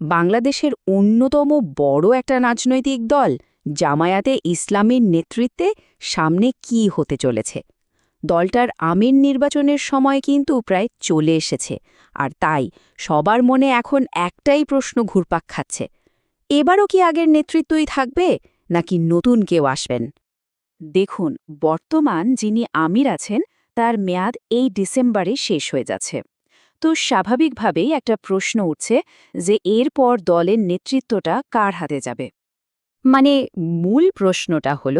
বাংলাদেশের অন্যতম বড় একটা রাজনৈতিক দল জামায়াতে ইসলামের নেতৃত্বে সামনে কি হতে চলেছে? দলটার আমির নির্বাচনের সময় কিন্তু প্রায় চলে এসেছে, আর তাই সবার মনে এখন একটাই প্রশ্ন ঘুরপাক খাচ্ছে। এবারও কি আগের নেতৃত্বই থাকবে, নাকি নতুন কেউ আসবেন? দেখুন, বর্তমান যিনি আমির আছেন, তার মেয়াদ এই ডিসেম্বরে শেষ হয়ে যাচ্ছে। তো স্বাভাবিকভাবেই একটা প্রশ্ন উঠছে যে এরপর দলের নেতৃত্বটা কার হাতে যাবে। মানে মূল প্রশ্নটা হল,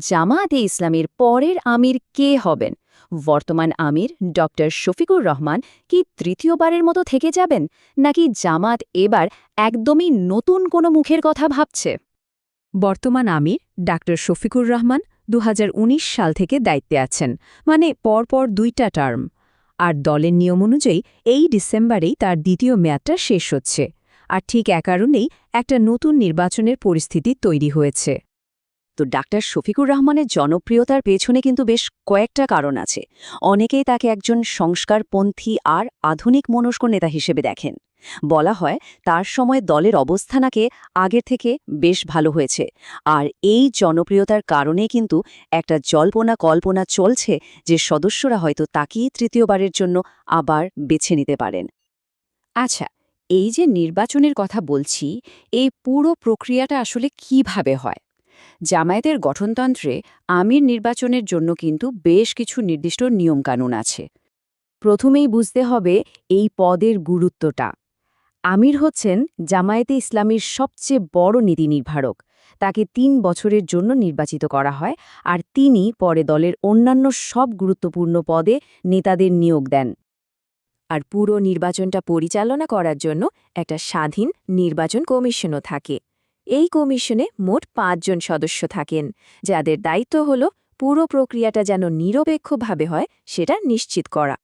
জামায়াতে ইসলামের পরের আমির কে হবেন? বর্তমান আমির ড শফিকুর রহমান কি তৃতীয়বারের মতো থেকে যাবেন? নাকি জামাত এবার একদমই নতুন কোনো মুখের কথা ভাবছে? বর্তমান আমির ডাক্তার শফিকুর রহমান দু হাজার উনিশ সাল থেকে দায়িত্বে আছেন। মানে পরপর দুইটা টার্ম আর দলের নিয়ম অনুযায়ী এই ডিসেম্বরেই তার দ্বিতীয় মেয়াদটা শেষ হচ্ছে। আর ঠিক এ কারণেই একটা নতুন নির্বাচনের পরিস্থিতি তৈরি হয়েছে। তো ডাক্তার শফিকুর রহমানের জনপ্রিয়তার পেছনে কিন্তু বেশ কয়েকটা কারণ আছে। অনেকেই তাকে একজন সংস্কারপন্থী আর আধুনিক মনস্ক নেতা হিসেবে দেখেন। বলা হয়, তার সময় দলের অবস্থানাকে আগের থেকে বেশ ভালো হয়েছে। আর এই জনপ্রিয়তার কারণে কিন্তু একটা জল্পনা কল্পনা চলছে যে সদস্যরা হয়তো তাকেই তৃতীয়বারের জন্য আবার বেছে নিতে পারেন। আচ্ছা এই যে নির্বাচনের কথা বলছি, এই পুরো প্রক্রিয়াটা আসলে কীভাবে হয়? জামায়াতের গঠনতন্ত্রে আমির নির্বাচনের জন্য কিন্তু বেশ কিছু নির্দিষ্ট নিয়মকানুন আছে। প্রথমেই বুঝতে হবে এই পদের গুরুত্বটা। আমির হচ্ছেন জামায়াতে ইসলামীর সবচেয়ে বড় নীতি নির্ধারক। তাকে তিন বছরের জন্য নির্বাচিত করা হয় আর তিনি পরে দলের অন্যান্য সব গুরুত্বপূর্ণ পদে নেতাদের নিয়োগ দেন। আর পুরো নির্বাচনটা পরিচালনা করার জন্য একটা স্বাধীন নির্বাচন কমিশনও থাকে। এই কমিশনে মোট পাঁচজন সদস্য থাকেন, যাদের দায়িত্ব হল পুরো প্রক্রিয়াটা যেন নিরপেক্ষভাবে হয় সেটা নিশ্চিত করা।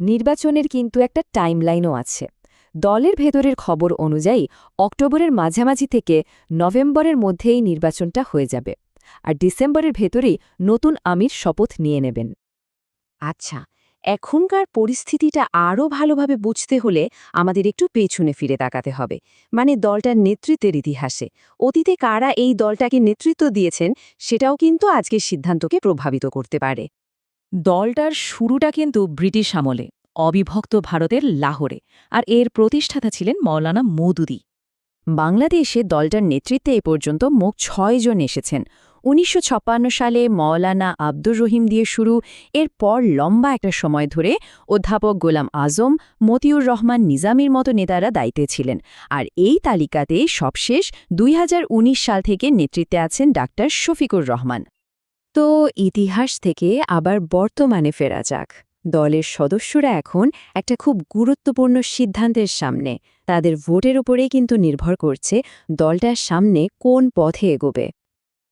নির্বাচনের কিন্তু একটা টাইমলাইনও আছে। দলের ভেতরের খবর অনুযায়ী অক্টোবরের মাঝামাঝি থেকে নভেম্বরের মধ্যেই নির্বাচনটা হয়ে যাবে। আর ডিসেম্বরের ভেতরেই নতুন আমির শপথ নিয়ে নেবেন। আচ্ছা এখনকার পরিস্থিতিটা আরও ভালোভাবে বুঝতে হলে আমাদের একটু পেছনে ফিরে তাকাতে হবে। মানে দলটার নেতৃত্বের ইতিহাসে। অতীতে কারা এই দলটাকে নেতৃত্ব দিয়েছেন সেটাও কিন্তু আজকের সিদ্ধান্তকে প্রভাবিত করতে পারে। দলটার শুরুটা কিন্তু ব্রিটিশ আমলে। অবিভক্ত ভারতের লাহোরে আর এর প্রতিষ্ঠাতা ছিলেন মৌলানা মৌদুদি। বাংলাদেশে দলটার নেতৃত্বে এ পর্যন্ত মোট ছয়জন এসেছেন। উনিশশো ছাপ্পান্ন সালে মওলানা আব্দুর রহিম দিয়ে শুরু, এরপর লম্বা একটা সময় ধরে অধ্যাপক গোলাম আজম, মতিউর রহমান নিজামির মতো নেতারা দায়িত্বে ছিলেন। আর এই তালিকাতে সবশেষ দুই হাজার উনিশ সাল থেকে নেতৃত্বে আছেন ডাক্তার শফিকুর রহমান। তো ইতিহাস থেকে আবার বর্তমানে ফেরা যাক। দলের সদস্যরা এখন একটা খুব গুরুত্বপূর্ণ সিদ্ধান্তের সামনে। তাদের ভোটের উপরেই কিন্তু নির্ভর করছে দলটার সামনে কোন পথে এগোবে।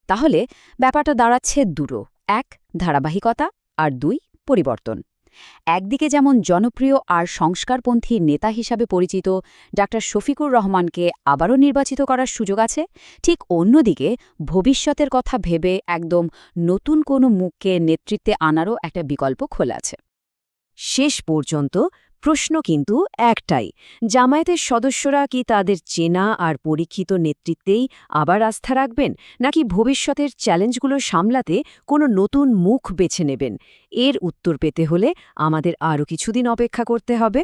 তাহলে ব্যাপারটা দাঁড়াচ্ছে দুটো। এক, ধারাবাহিকতা, আর দুই, পরিবর্তন। একদিকে যেমন জনপ্রিয় আর সংস্কারপন্থী নেতা হিসাবে পরিচিত ডাক্তার শফিকুর রহমানকে আবারও নির্বাচিত করার সুযোগ আছে, ঠিক অন্যদিকে ভবিষ্যতের কথা ভেবে একদম নতুন কোনো মুখকে নেতৃত্বে আনারও একটা বিকল্প খোলা আছে। শেষ পর্যন্ত প্রশ্ন কিন্তু একটাই, জামায়াতের সদস্যরা কি তাদের চেনা আর পরীক্ষিত নেতৃত্বেই আবার আস্থা রাখবেন, নাকি ভবিষ্যতের চ্যালেঞ্জগুলো সামলাতে কোনো নতুন মুখ বেছে নেবেন? এর উত্তর পেতে হলে আমাদের আরও কিছুদিন অপেক্ষা করতে হবে।